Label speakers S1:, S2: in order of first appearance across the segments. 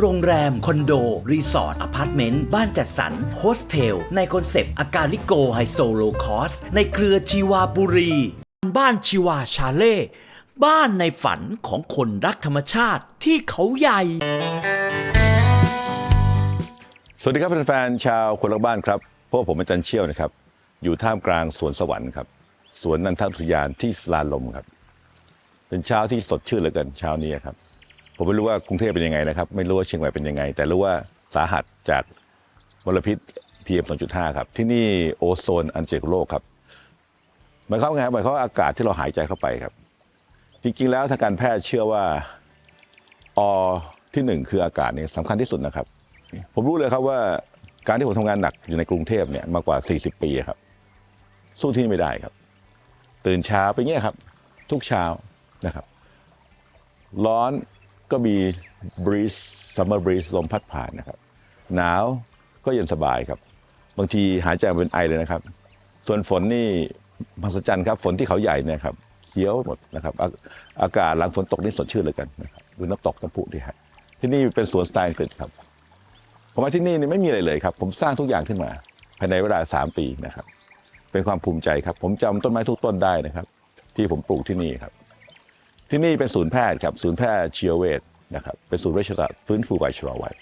S1: โรงแรม คอนโด รีสอร์ทอพาร์ตเมนต์ บ้านจัดสรรโฮสเทล ในคอนเซปต์ อากาลิโกไฮโซโลคอส ในเครือชีวาบุรี บ้านชีวาชาเล่ บ้านในฝันของคนรักธรรมชาติที่เขาใหญ่
S2: สวัสดีครับแฟนๆชาวคนรักบ้านครับพวกผมอาจารย์เชี่ยวนะครับ อยู่ท่ามกลางสวนสวรรค์ครับสวนนันทอุยานที่สลาลมครับ เป็นเช้าที่สดชื่นเหลือเกินเช้านี้ครับ ผมไม่รู้ว่ากรุงเทพเป็นยังไงนะครับ ไม่รู้ว่าเชียงใหม่เป็นยังไง แต่รู้ว่าสาหัสจากมลพิษ PM 2.5 ครับ ที่นี่โอโซนอันเจกโลกครับหมายความว่าไงครับหมายความว่าอากาศที่เราหายใจเข้าไปครับ จริงๆแล้วทางการแพทย์เชื่อว่าอที่หนึ่งคืออากาศเนี่ยสำคัญที่สุดนะครับ ผมรู้เลยครับว่าการที่ผมทำงานหนักอยู่ในกรุงเทพเนี่ยมากว่า 40 ปีครับ สู้ที่นี่ไม่ได้ครับ ตื่นเช้าไปเงี้ยครับ ทุกเช้านะครับ ร้อน ก็มี breeze summer breeze ลมพัดผ่านนะครับ หนาวก็เย็นสบายครับ บางทีหายใจเป็นไอเลยนะครับ ส่วนฝนนี่มหัศจรรย์ครับ ฝนที่เขาใหญ่เนี่ยครับเขียวหมดนะครับอาอากาศหลังฝนตกนี่สดชื่นเลยกันนะครับดูน้ำตกน้ำพุดีครับที่นี่เป็นสวนสไตล์อังกฤษครับ ผมมาที่นี่นี่ไม่มีอะไรเลยครับ ผมสร้างทุกอย่างขึ้นมา ภายในเวลา 3 ปีนะครับ เป็นความภูมิใจครับ ผมจำต้นไม้ทุกต้นได้นะครับ ที่ผมปลูกที่นี่ครับ ที่นี่เป็นศูนย์แพทย์ครับศูนย์แพทย์เชียวเวชนะครับเป็นศูนย์เวชศาสตร์ฟื้นฟูวัยชราวัย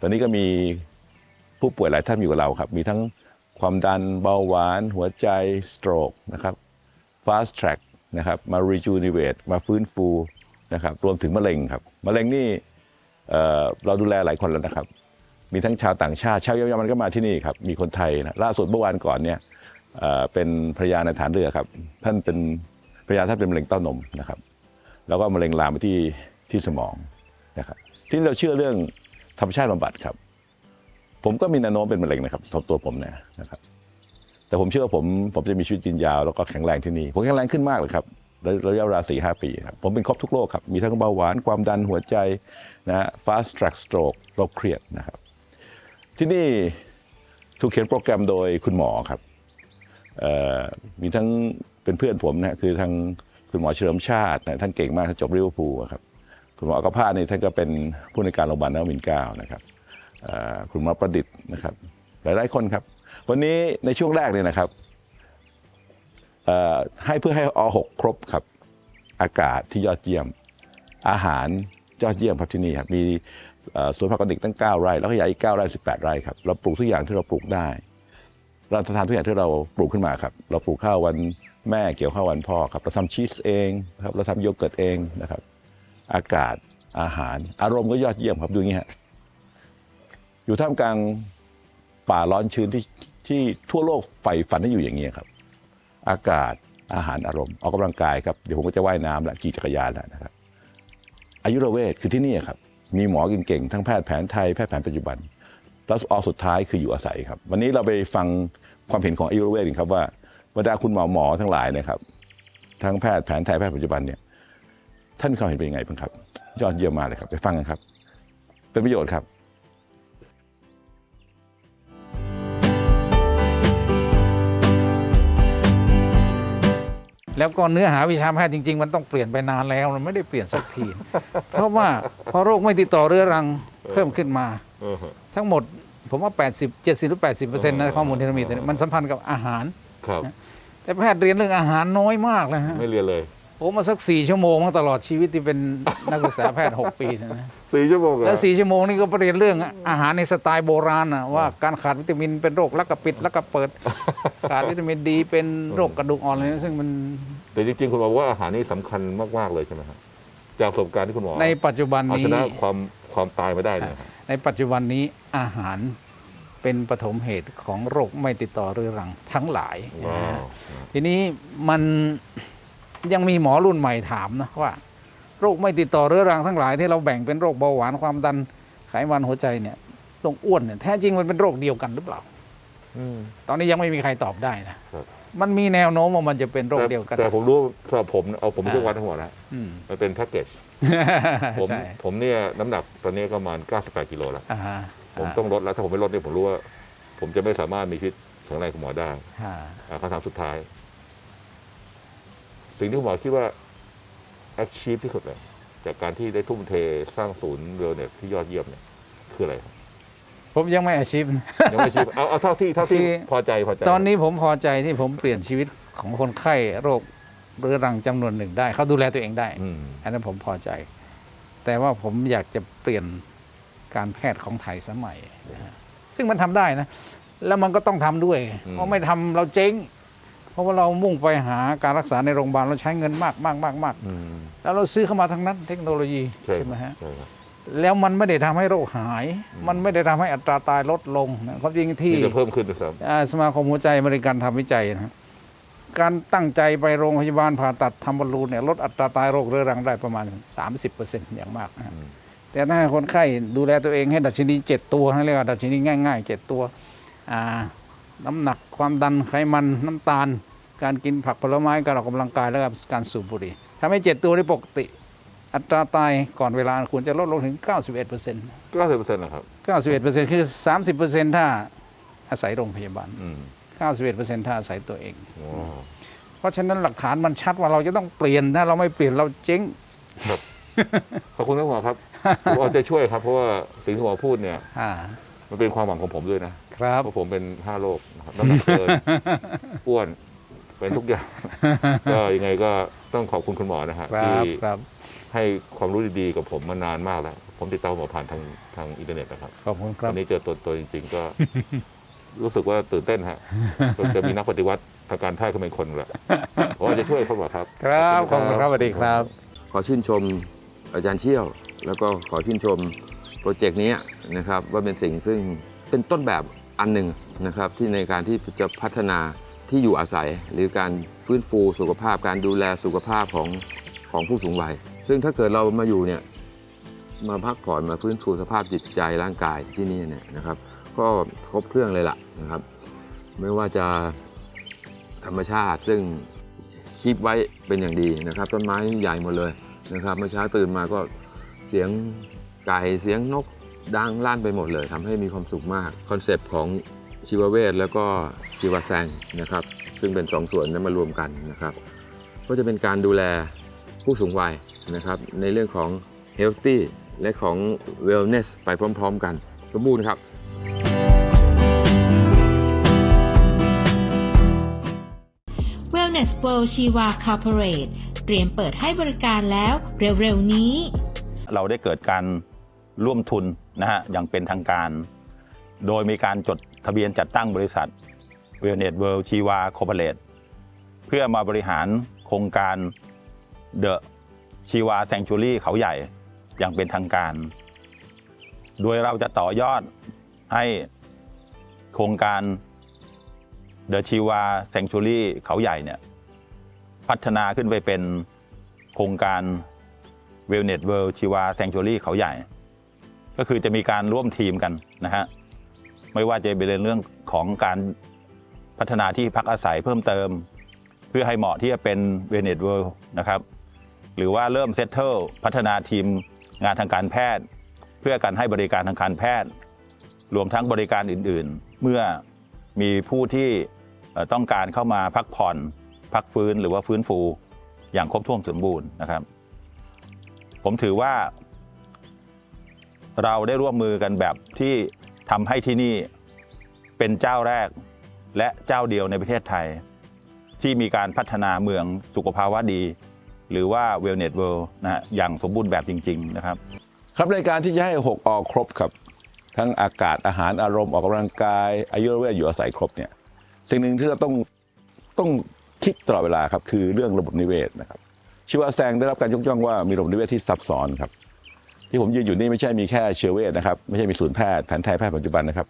S2: ตอนนี้ก็มีผู้ป่วยหลายท่านอยู่กับเราครับ มีทั้งความดันเบาหวาน หัวใจสโตรกนะครับ fast track นะครับมา rejuvenate มาฟื้นฟูนะครับรวมถึงมะเร็งครับมะเร็งนี่เอ่อเราดูแลหลายคนแล้วนะครับ มีทั้งชาวต่างชาติชาวเยอรมันก็มาที่นี่ครับมีคนไทยนะล่าสุดเมื่อวานก่อนเนี่ยเเป็นภรรยาในฐานเรือครับท่านเป็นภรรยาท่านเป็นมะเร็งเต้านมนะครับ แล้วก็มะเร็งลามไปที่ที่สมองนะครับที่เราเชื่อเรื่องธรรมชาติบำบัดครับ ผมก็มีแนวโน้มเป็นมะเร็งนะครับสำหรับตัวผมเนี่ยนะครับ แต่ผมเชื่อว่าผมผมจะมีชีวิตยืนยาวแล้วก็แข็งแรงที่นี่ผมแข็งแรงขึ้นมากเลยครับระยะเวลาสี่ห้าปีครับผมเป็นครบทุกโรคครับมีทั้งเบาหวานความดันหัวใจนะฮะ fast track stroke โรคเครียดนะครับ ที่นี่ถูกเขียนโปรแกรมโดยคุณหมอครับมีทั้งเป็นเพื่อนผมนะฮะคือทาง คุณหมอเฉลิมชาตินะท่านเก่งมากท่านจบริเวอร์พูลครับคุณหมออักภาสนี่ท่านก็เป็นผู้ในการโรงพยาบาลนวมินเก้านะครับคุณหมอประดิษฐ์นะครับหลายๆคนครับ วันนี้ในช่วงแรกเนี่ยนะครับให้เพื่อให้อ6ครบครับอากาศที่ยอดเยี่ยม อาหารยอดเยี่ยมครับที่นี่ครับมีสวนผักกาดดิกตั้ง 9 ไร่ แล้วก็ยายอีก 9 ไร่ 18 ไร่ครับเราปลูกทุกอย่างที่เราปลูกได้เราทานทุกอย่างที่เราปลูกขึ้นมาครับ เราปลูกข้าววัน แม่เกี่ยวข้าววันพ่อครับเราทำชีสเองครับเราทำโยเกิร์ตเองนะครับ อากาศอาหาร อารมณ์ก็ยอดเยี่ยมครับดูอย่างนี้ฮะอยู่ท่ามกลางป่าร้อนชื้นที่ที่ทั่วโลกใฝ่ฝันให้อยู่อย่างนี้ครับ อากาศอาหารอารมณ์ออกกำลังกายครับเดี๋ยวผมก็จะว่ายน้ำและขี่จักรยานแล้วนะครับอายุรเวชคือที่นี่ครับ มีหมอเก่งๆทั้งแพทย์แผนไทยแพทย์แผนปัจจุบันแล้วออสุดท้ายคืออยู่อาศัยครับ วันนี้เราไปฟังความเห็นของอายุรเวชกันครับว่า บรรดาคุณหมอหมอทั้งหลายนะครับ ทั้งแพทย์แผนไทยแพทย์ปัจจุบันเนี่ยท่านมีความเห็นเป็นยังไงบ้างครับ ยอดเยี่ยมมากเลยครับ ไปฟังกันครับ เป็นประโยชน์ครับ
S3: แล้วก็เนื้อหาวิชาแพทย์จริง ๆ มันต้องเปลี่ยนไปนานแล้ว มันไม่ได้เปลี่ยนสักที เพราะว่าพอโรคไม่ติดต่อเรื้อรังเพิ่มขึ้นมา ทั้งหมดผมว่า 80 70 หรือ 80เปอร์เซ็นต์นะข้อมูลที่เรามีแต่มันสัมพันธ์กับอาหาร
S4: ครับ
S3: แต่แพทย์เรียนเรื่องอาหารน้อยมากเลยฮะ
S4: ไม่เรียนเลย
S3: ผมมาสัก4ชั่วโมงมาตลอดชีวิตที่เป็นนักศึกษาแพทย์ 6 ปีนะนะ
S4: สี่ชั่วโมงเหรอ
S3: แล้ว4ชั่วโมงนี่ก็ไปเรียนเรื่องอาหารในสไตล์โบราณนะว่าการขาดวิตามินเป็นโรคลักกระปิดลักกระเปิด ขาดวิตามินดีเป็นโรคกระดูกอ่อนอะไรนะซึ่งมัน
S4: แต่จริงๆคุณหมอบอกว่าอาหารนี่สำคัญมากๆเลยใช่ไหมครับจากประสบการณ์ที่คุณหมอ
S3: ในปัจจุบัน
S4: เอา
S3: นี้
S4: ชนะความความตายไม่ได้เนี่ยครับ
S3: ในปัจจุบันนี้อาหาร เป็นปฐมเหตุของโรคไม่ติดต่อเรื้อรังทั้งหลาย
S4: ว้า
S3: นะฮะ
S4: ว
S3: ทีนี้มันยังมีหมอรุ่นใหม่ถามนะว่า โรคไม่ติดต่อเรื้อรังทั้งหลายที่เราแบ่งเป็นโรคเบาหวานความดันไขมันหัวใจเนี่ยตรงอ้วนเนี่ยแท้จริงมันเป็นโรคเดียวกันหรือเปล่า
S4: อืม
S3: ตอนนี้ยังไม่มีใครตอบได้นะครับมันมีแนวโน้มว่ามันจะเป็นโรค
S4: แต่
S3: เดียวกัน
S4: แต่ผมรู้สำหรับผมเอาผมไม่ใช่
S3: อ่า
S4: วัดทั้งหมดนะ
S3: อืม
S4: มันเป็นแพ็กเกจผม
S3: ใช่
S4: ผมเนี่ยน้ำหนักตอนนี้ก็ประมาณ 98กิโลแล้ว
S3: อ่าฮะ
S4: ผมต้องลดแล้วถ้าผมไม่ลดเนี่ยผมรู้ว่า ผมจะไม่สามารถมีชีวิตแข็งแรงของหมอได้
S3: อ่า
S4: อ่าคำถามสุดท้าย สิ่งที่คุณหมอคิดว่า achieve ที่สุดเลยจากการที่ได้ทุ่มเทสร้างศูนย์เวลเน็ตที่ยอดเยี่ยมเนี่ยคืออะไรครับ
S3: ผมยังไม่อาชีพ
S4: ยังไม่ achieve เอาเอาเท่าที่เท่าที่
S3: คือ
S4: พอใจพอใจ
S3: ตอนนี้ผมพอใจที่ผมเปลี่ยนชีวิตของคนไข้โรคเรื้อรังจำนวนหนึ่งได้ เขาดูแลตัวเองได้
S4: อืม
S3: อันนั้นผมพอใจ แต่ว่าผมอยากจะเปลี่ยน การแพทย์ของไทยสมัยนะฮะซึ่งมันทำได้นะ แล้วมันก็ต้องทำด้วย เพราะไม่ทำเราเจ๊ง เพราะว่าเรามุ่งไปหาการรักษาในโรงพยาบาลเราใช้เงินมากมากมากมาก
S4: อืม
S3: แล้วเราซื้อเข้ามาทั้งนั้น เทคโนโลยี
S4: ใช่
S3: ใช่ไหมฮะ
S4: ใช่ครับ
S3: แล้วมันไม่ได้ทำให้โรคหาย มันไม่ได้ทำให้อัตราตายลดลงนะความจริงที่
S4: นี่จะเพิ่มขึ้นด้วยซ้
S3: อ่าสมาคมหัวใจอเมริกันทำวิจัยนะครับการตั้งใจไปโรงพยาบาลผ่าตัดทำบอลลูนเนี่ยลดอัตราตายโรคเรื้อรังได้ประมาณ 30%อย่างมากนะครับ แต่ถ้าคนไข้ดูแลตัวเองให้ดัชนี 7 ตัวนะเรียกว่าดัชนีง่าย ๆ 7 ตัวอ่าน้ำหนักความดันไขมันน้ำตาล การกินผักผลไม้การออกกำลังกายแล้วก็การสูบบุหรี่ทำให้ 7 ตัวนี้ปกติ อัตราตายก่อนเวลาควรจะลดลงถึง 91%ำ
S4: เก้าสิบเปอร์เซ็นต์นะครับ
S3: 91%คือ 30%ถ้าอาศัยโรงพยาบาล
S4: อืม
S3: 91%ถ้าอาศัยตัวเอง
S4: โอ้
S3: เพราะฉะนั้นหลักฐานมันชัดว่าเราจะต้องเปลี่ยนถ้าเราไม่เปลี่ยนเราเจ๊ง
S4: ขอบคุณครับหมอครับ ผมเอาใจช่วยครับ เพราะว่าสิ่งที่หมอพูดเนี่ย
S3: อ่า
S4: มันเป็นความหวังของผมด้วยนะครับ เพราะผมเป็นห้าโรคนะครับน้ำหนักเกิน อ้วนเป็นทุกอย่าง ก็ยังไงก็ต้องขอบคุณคุณหมอนะฮะ
S3: ครั
S4: ที่
S3: บครับ
S4: ให้ความรู้ดีๆกับผมมานานมากแล้ว ผมติดตามหมอผ่านทางทางอินเทอร์เน็ตนะครับ
S3: ขอบคุณครั
S4: วั
S3: บ
S4: นนี้เจอตัวตัวจริง ๆ ก็ รู้สึกว่าตื่นเต้นฮะจะมีนักปฏิวัติทางการแพทย์ขึ้นมาอีกคนแหละผมว่าจะช่วยคุณหมอครับ
S3: ครับ ขอบคุณครับสวัสดีครับ
S5: ขอชื่นชมอาจารย์เชี่ยว แล้วก็ขอชื่นชมโปรเจกต์นี้นะครับว่าเป็นสิ่งซึ่งเป็นต้นแบบอันหนึ่งนะครับที่ในการที่จะพัฒนาที่อยู่อาศัย หรือการฟื้นฟูสุขภาพการดูแลสุขภาพของของผู้สูงวัย ซึ่งถ้าเกิดเรามาอยู่เนี่ยมาพักผ่อนมาฟื้นฟูสภาพจิตใจร่างกายที่นี่เนี่ยนะครับ ก็ครบเครื่องเลยล่ะนะครับ ไม่ว่าจะธรรมชาติซึ่งคีปไว้เป็นอย่างดีนะครับ ต้นไม้ใหญ่หมดเลยนะครับเมื่อเช้าตื่นมาก็ เสียงไก่เสียงนกดังลั่นไปหมดเลยทำให้มีความสุขมาก คอนเซปต์ของชีวเวชแล้วก็ชีวแซงนะครับ ซึ่งเป็นสองส่วนนั้นมารวมกันนะครับ ก็จะเป็นการดูแลผู้สูงวัยนะครับ ในเรื่องของ healthy และของ wellness ไปพร้อมๆกัน สมบูรณ์ครับ
S6: Wellness World ชีวา Corporate เตรียมเปิดให้บริการแล้วเร็วๆนี้
S7: เราได้เกิดการร่วมทุนนะฮะอย่างเป็นทางการ โดยมีการจดทะเบียนจัดตั้งบริษัท w e l n e s World ชีวา Corporate เพื่อมาบริหารโครงการเดอะชีวาแซงชูรี่เขาใหญ่อย่างเป็นทางการ โดยเราจะต่อยอดให้โครงการเดอะชีวาแซงชูรี่เขาใหญ่เนี่ยพัฒนาขึ้นไปเป็นโครงการ w e l n e s World ชีวาแซงชูรี่เขาใหญ่ ก็คือจะมีการร่วมทีมกันนะฮะไม่ว่าจะเป็นเรื่องของการพัฒนาที่พักอาศัยเพิ่มเติม เพื่อให้เหมาะที่จะเป็น w e l n e s World นะครับหรือว่าเริ่มเซตเทิลพัฒนาทีมงานทางการแพทย์ เพื่อการให้บริการทางการแพทย์ รวมทั้งบริการอื่นๆ เมื่อมีผู้ที่ต้องการเข้ามาพักผ่อน พักฟื้นหรือว่าฟื้นฟูอย่างครบถ้วนสมบูรณ์นะครับ ผมถือว่า เราได้ร่วมมือกันแบบที่ทำให้ที่นี่เป็นเจ้าแรกและเจ้าเดียวในประเทศไทย ที่มีการพัฒนาเมืองสุขภาวะดี หรือว่า Wellness World นะฮะอย่างสมบูรณ์แบบจริง ๆ นะครับ
S2: ครับในการที่จะให้ 6 ออกครบครับ ทั้งอากาศอาหารอารมณ์ออกกำลังกาย อายุรเวทอยู่อาศัยครบเนี่ยสิ่งหนึ่งที่เราต้องต้องคิดตลอดเวลาครับคือเรื่องระบบนิเวศนะครับ ชีวาแซงได้รับการยกย่องว่ามีระบบนิเวศที่ซับซ้อนครับ ที่ผมยืนอยู่นี่ไม่ใช่มีแค่เชื้อเวชนะครับไม่ใช่มีศูนย์แพทย์แผนไทยแพทย์ปัจจุบันนะครับ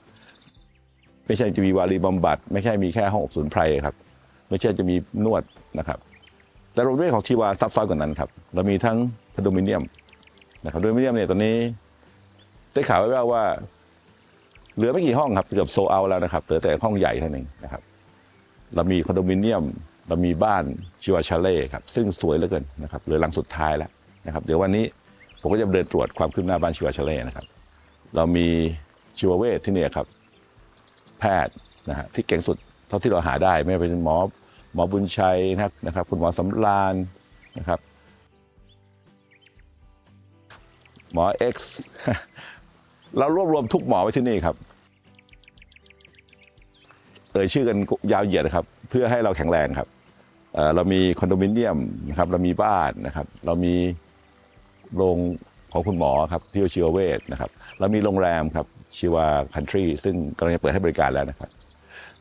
S2: ไม่ใช่จะมีวารีบำบัด ไม่ใช่มีแค่ห้องอบสมุนไพรครับ ไม่ใช่จะมีนวดนะครับ แต่ระบบนิเวศของชีวาซับซ้อนกว่านั้นครับเรามีทั้งพโดมิเนียมนะครับโดมิเนียมเนี่ยตอนนี้ ได้ข่าวแว่วๆว่าเหลือไม่กี่ห้องครับเกือบโซเอาแล้วนะครับเหลือแต่ห้องใหญ่เท่านั้นนะครับ เรามีคอนโดมิเนียม เรามีบ้านชิวาชาเล่ครับซึ่งสวยเหลือเกินนะครับเหลือหลังสุดท้ายแล้วนะครับเดี๋ยววันนี้ผมก็จะเดินตรวจความคืบหน้าบ้านชิวาชาเล่นะครับ เรามีชิวเวทที่นี่ครับ แพทย์นะฮะที่เก่งสุดเท่าที่เราหาได้ไม่ว่าเป็นหมอหมอบุญชัยนะครับนะครับคุณหมอสำราญนะครับ หมอเอ็กซ์เรารวบรวมทุกหมอไว้ที่นี่ครับ เอ่ยชื่อกันยาวเหยียดนะครับ เพื่อให้เราแข็งแรงครับเรามีคอนโดมิเนียมนะครับเรามีบ้านนะครับ เรามีโรงของคุณหมอครับที่ชิวเวทนะครับ เรามีโรงแรมครับชิวาคันทรีซึ่งกำลังจะเปิดให้บริการแล้วนะครับ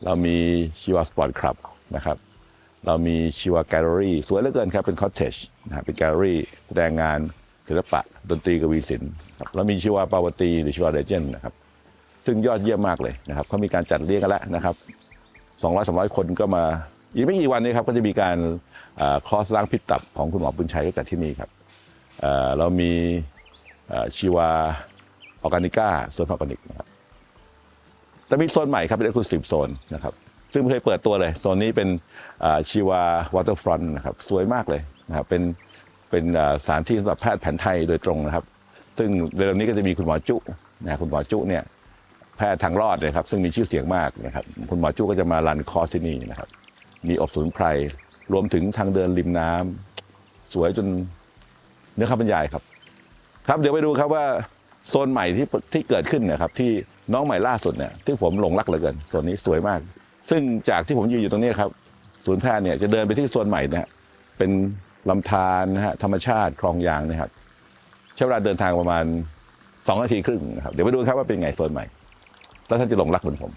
S2: เรามีชิวาสปอร์ตคลับนะครับ เรามีชิวาแกลเลอรี่สวยเหลือเกินครับเป็นคอ t เทจนะครับเป็นแกลเลอรี่แสดงงานศิลปะ ดนตรีกวีศิลป์ครับแล้วมีชิวาปาวตีหรือชิวาเดเจนนะครับ ซึ่งยอดเยี่ยมมากเลยนะครับเขามีการจัดเลี้ยงกันแล้วนะครับ 200 300 คนก็มาอีกไม่กี่วันนี้ครับก็จะมีการอคอร์สล้างพิษตับของคุณหมอบุญชัยก็จัดที่นี่ครับเรามีชีวาออร์แกนิก้าโซนออร์แกนิกนะครับแต่มีโซนใหม่ครับเป็นเอ็กซ์คลูซีฟโซนนะครับซึ่งไม่เคยเปิดตัวเลยโซนนี้เป็นชีวาวอเตอร์ฟรอนต์นะครับสวยมากเลยนะครับเป็นเป็นสถานที่สำหรับแพทย์แผนไทยโดยตรงนะครับ ซึ่งเร็วๆนี้ก็จะมีคุณหมอจุนะคุณหมอจุเนี่ย ทย์ทางรอดเลยครับ ซึ่งมีชื่อเสียงมากนะครับ คุณหมอจู้ก็จะมารันคอร์สที่นี่นะครับ มีอบสมุนไพรรวมถึงทางเดินริมน้ำสวยจนเนื้อคำบรรยายครับ ครับเดี๋ยวไปดูครับว่าโซนใหม่ที่ที่เกิดขึ้นเนะครับ ที่น้องใหม่ล่าสุดเนี่ยที่ผมหลงรักเหลือเกินโซนนี้สวยมาก ซึ่งจากที่ผมยืนอยู่ตรงนี้ครับศูนย์แพทย์เนี่ยจะเดินไปที่โซนใหม่นะฮะเป็นลำธารนะฮะธรรมชาติคลองยางนะครับใช้เวลาเดินทางประมาณสองนาทีครึ่งนะครับเดี๋ยวไปดูครับว่าเป็นไงโซนใหม่ แล้วท่านจะหลงรักเหมือนผม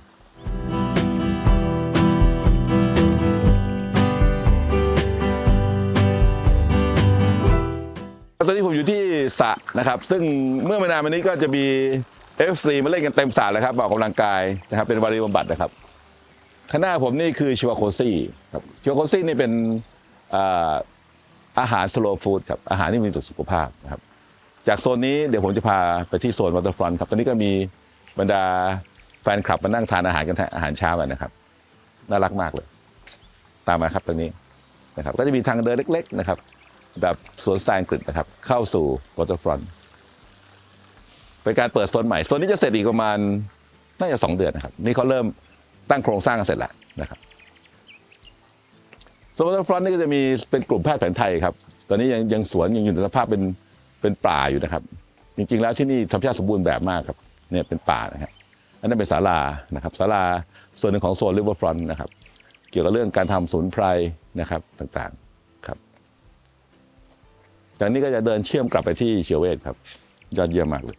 S2: ตอนนี้ผมอยู่ที่สระนะครับ ซึ่งเมื่อไม่นานมานี้ก็จะมี FC มาเล่นกันเต็มสระเลยครับออกกำลังกายนะครับเป็นวารีบำบัดนะครับข้างหน้าผมนี่คือชิวาโคซี่ครับชิวาโคซี่นี่เป็นอาอาหารสโลฟู้ดครับอาหารที่มีต่อสุขภาพนะครับจากโซนนี้เดี๋ยวผมจะพาไปที่โซนวอเตอร์ฟรอนต์ครับตอนนี้ก็มีบรรดา แฟนคลับมานั่งทานอาหารกันอาหารเช้ากันนะครับ น่ารักมากเลย ตามมาครับตรงนี้นะครับ ก็จะมีทางเดินเล็ก ๆ นะครับ แบบสวนสไตล์อังกฤษนะครับ เข้าสู่วอเตอร์ฟรอนต์เป็นการเปิดโซนใหม่โซนนี้จะเสร็จอีกประมาณน่าจะสองเดือนนะครับ นี่เขาเริ่มตั้งโครงสร้างกันเสร็จแล้วนะครับโซนวอเตอร์ฟรอนต์นี่ก็จะมีเป็นกลุ่มแพทย์แผนไทยครับ ตอนนี้ยังยังสวนยังอยู่ในสภาพเป็นเป็นป่าอยู่นะครับ จริงๆ แล้วที่นี่ธรรมชาติสมบูรณ์แบบมากครับ เนี่ยเป็นป่านะครับ อันนั้นเป็นศาลานะครับศาลาส่วนหนึ่งของโซนริเวอร์ฟรอนต์นะครับ เกี่ยวกับเรื่องการทำสมุนไพรนะครับต่างๆครับ จากนี้ก็จะเดินเชื่อมกลับไปที่เชียวเวทครับยอดเยี่ยมมากเลย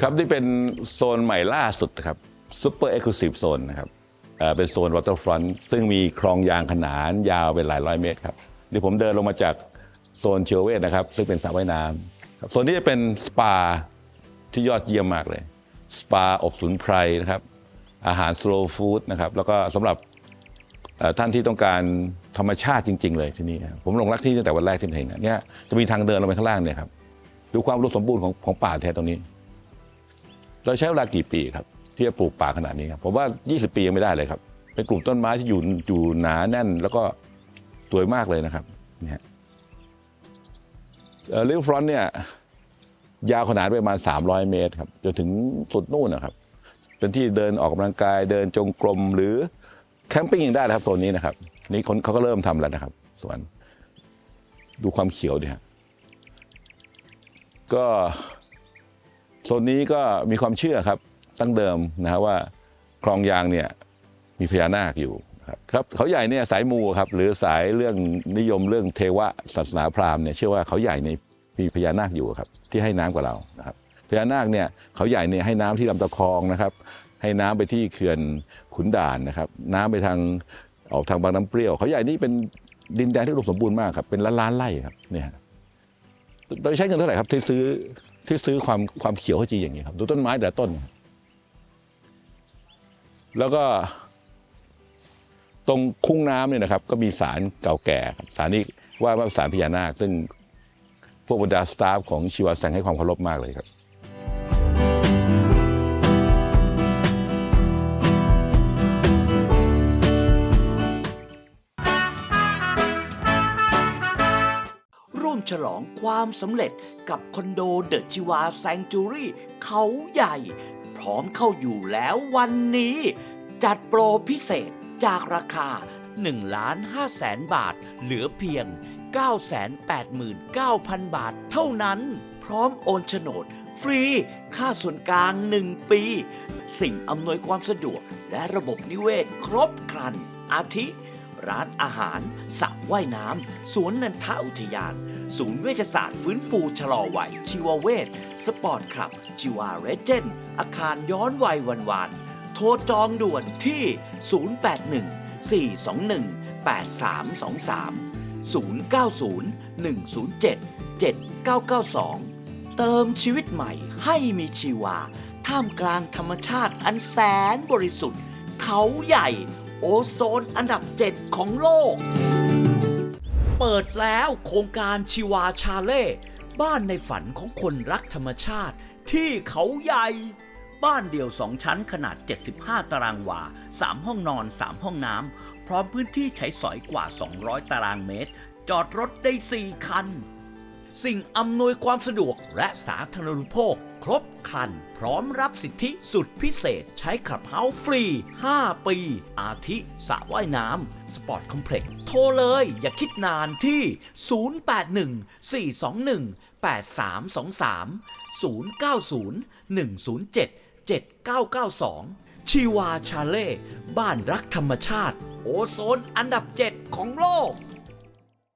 S2: ครับนี่เป็นโซนใหม่ล่าสุดครับซูเปอร์เอ็กซ์คลูซีฟโซนนะครับเป็นโซนวอเตอร์ฟรอนต์ซึ่งมีคลองยางขนานยาวเป็นหลายร้อยเมตรครับนี่ผมเดินลงมาจากโซนเชียวเวทนะครับ ซึ่งเป็นสระว่ายน้ำ ครับโซนนี้จะเป็นสปาที่ยอดเยี่ยมมากเลย สปาอบสุนไพรนะครับ อาหารสโลว์ฟู้ดนะครับ แล้วก็สำหรับท่านที่ต้องการธรรมชาติจริง ๆ เลยที่นี่ผมลงรักที่นี่ตั้งแต่วันแรกที่เห็นเนี่ยจะมีทางเดินลงไปข้างล่างเนี่ยครับดูความรู้สมบูรณ์ของของป่าแท้ตรงนี้ เราใช้เวลากี่ปีครับ ที่จะปลูกป่าขนาดนี้ครับผมว่า 20 ปียังไม่ได้เลยครับ เป็นกลุ่มต้นไม้ที่อยู่อยู่หนาแน่น แล้วก็สวยมากเลยนะครับเนี่ย ลิฟฟรอนต์เนี่ยยาวขนาดประมาณ 300 เมตรครับจนถึงสุดนู่นนะครับ เป็นที่เดินออกกำลังกายเดินจงกรมหรือแคมปิ้งยังได้นะครับโซนนี้นะครับ นี่คนเขาก็เริ่มทำแล้วนะครับ สวน ดูความเขียวดิครับก็โซนนี้ก็มีความเชื่อครับตั้งเดิมนะฮะว่าคลองยางเนี่ยมีพญานาคอยู่ ครับเขาใหญ่เนี่ยสายมูครับหรือสายเรื่องนิยมเรื่องเทวะศาสนาพราหมณ์เนี่ยเชื่อว่าเขาใหญ่ในมีพญานาคอยู่ครับที่ให้น้ำกว่าเรานะครับพญานาคเนี่ยเขาใหญ่เนี่ยให้น้ำที่ลำตะคองนะครับ ให้น้ำไปที่เขื่อนขุนด่านนะครับ น้ำไปทางออกทางบางน้ำเปรี้ยว เขาใหญ่นี่เป็นดินแดนที่อุดมสมบูรณ์มากครับเป็นล้านล้านไร่ครับเนี่ยโดยใช้เงินเท่าไหร่ครับที่ซื้อที่ซื้อความความเขียวขจีอย่างนี้ครับดูต้นไม้แต่ต้น แล้วก็ ตรงคุ้งน้ำเนี่ยนะครับ ก็มีสารเก่าแก่สารนี้ว่าว่าสารพญานาค ซึ่งพวกบรรดาสตาฟของชีวาแสงให้ความเคารพมากเลยครับ
S1: ร่วมฉลองความสำเร็จกับคอนโดเดอะชิวาแซงจูรี่เขาใหญ่ พร้อมเข้าอยู่แล้ววันนี้ จัดโปรพิเศษ จากราคา1ล้าน5แสนบาท เหลือเพียง 989,000 บาทเท่านั้น พร้อมโอนโฉนด ฟรี ค่าส่วนกลาง 1 ปี สิ่งอำนวยความสะดวกและระบบนิเวศครบครัน อาทิ ร้านอาหารสระว่ายน้ำ สวนนันทอุทยาน ศูนย์เวชศาสตร์ฟื้นฟูชะลอวัยชีวเวชสปอร์ตคลับชีวาเรเจนอาคารย้อนวัยวันวาน โทรจองด่วนที่ 081 421 8323 090 107 7992 เติมชีวิตใหม่ให้มีชีวา ท่ามกลางธรรมชาติอันแสนบริสุทธิ์ เขาใหญ่ โอโซนอันดับ7ของโลก เปิดแล้วโครงการชีวาชาเล่ บ้านในฝันของคนรักธรรมชาติที่เขาใหญ่ บ้านเดี่ยว 2 ชั้นขนาด 75 ตารางวา 3 ห้องนอน 3 ห้องน้ำ พร้อมพื้นที่ใช้สอยกว่า 200 ตารางเมตร จอดรถได้ 4 คัน สิ่งอำนวยความสะดวกและสาธารณูปโภค ครบครัน พร้อมรับสิทธิสุดพิเศษ ใช้ขับเฮาฟรี 5 ปี อาทิสระว่ายน้ำ สปอร์ตคอมเพล็กซ์ โทรเลย อย่าคิดนานที่ 081 421 8323 090 107 7992ชีวาชาเล่ บ้านรักธรรมชาติ โอโซนอันดับ 7 ของโลก